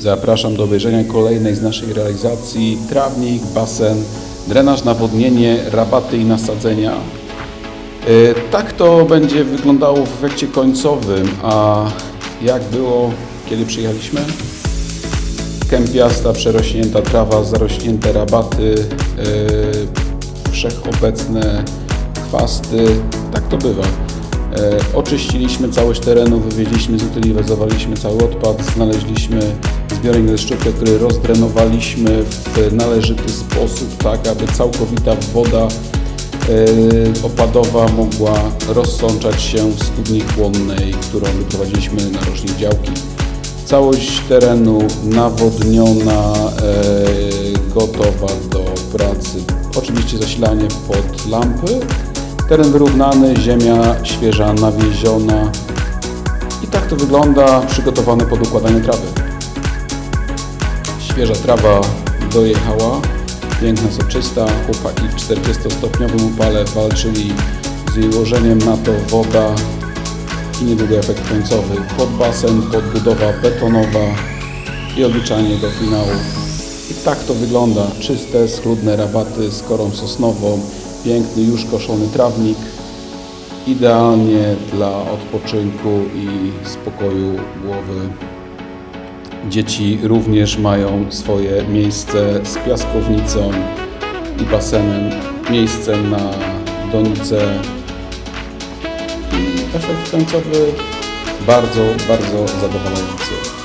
Zapraszam do obejrzenia kolejnej z naszej realizacji trawnik, basen, drenaż, nawodnienie, rabaty i nasadzenia. E, Tak to będzie wyglądało w efekcie końcowym, a jak było kiedy przyjechaliśmy? Kępiasta, przerośnięta trawa, zarośnięte rabaty, yy, wszechobecne chwasty. Tak to bywa. E, oczyściliśmy całość terenu, wywieźliśmy, zutylizowaliśmy cały odpad, znaleźliśmy zbiornik deszczówkę, który rozdrenowaliśmy w należyty sposób, tak aby całkowita woda e, opadowa mogła rozsączać się w studni chłonnej, którą wyprowadziliśmy na rożnik działki. Całość terenu nawodniona, e, gotowa do pracy. Oczywiście zasilanie pod lampy. Teren wyrównany, ziemia świeża, nawieziona. I tak to wygląda, przygotowane pod układanie trawy. Świeża trawa dojechała, piękna, soczysta. Chłopaki w 40-stopniowym upale walczyli z jej ułożeniem na to woda i niedługo efekt końcowy. Pod basen, podbudowa betonowa i odliczanie do finału. I tak to wygląda. Czyste, schludne rabaty z korą sosnową, piękny, już koszony trawnik. Idealnie dla odpoczynku i spokoju głowy. Dzieci również mają swoje miejsce z piaskownicą i basenem, miejsce na donicę i efekt końcowy bardzo, bardzo zadowalający.